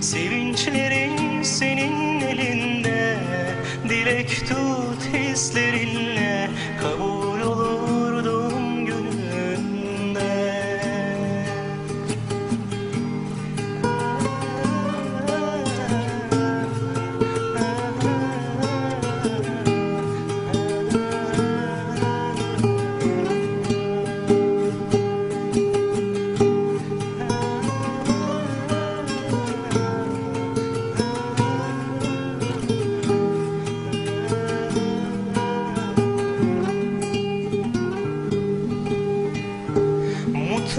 Sevinçlerin senin elinde Dilek tut hislerinle Kabul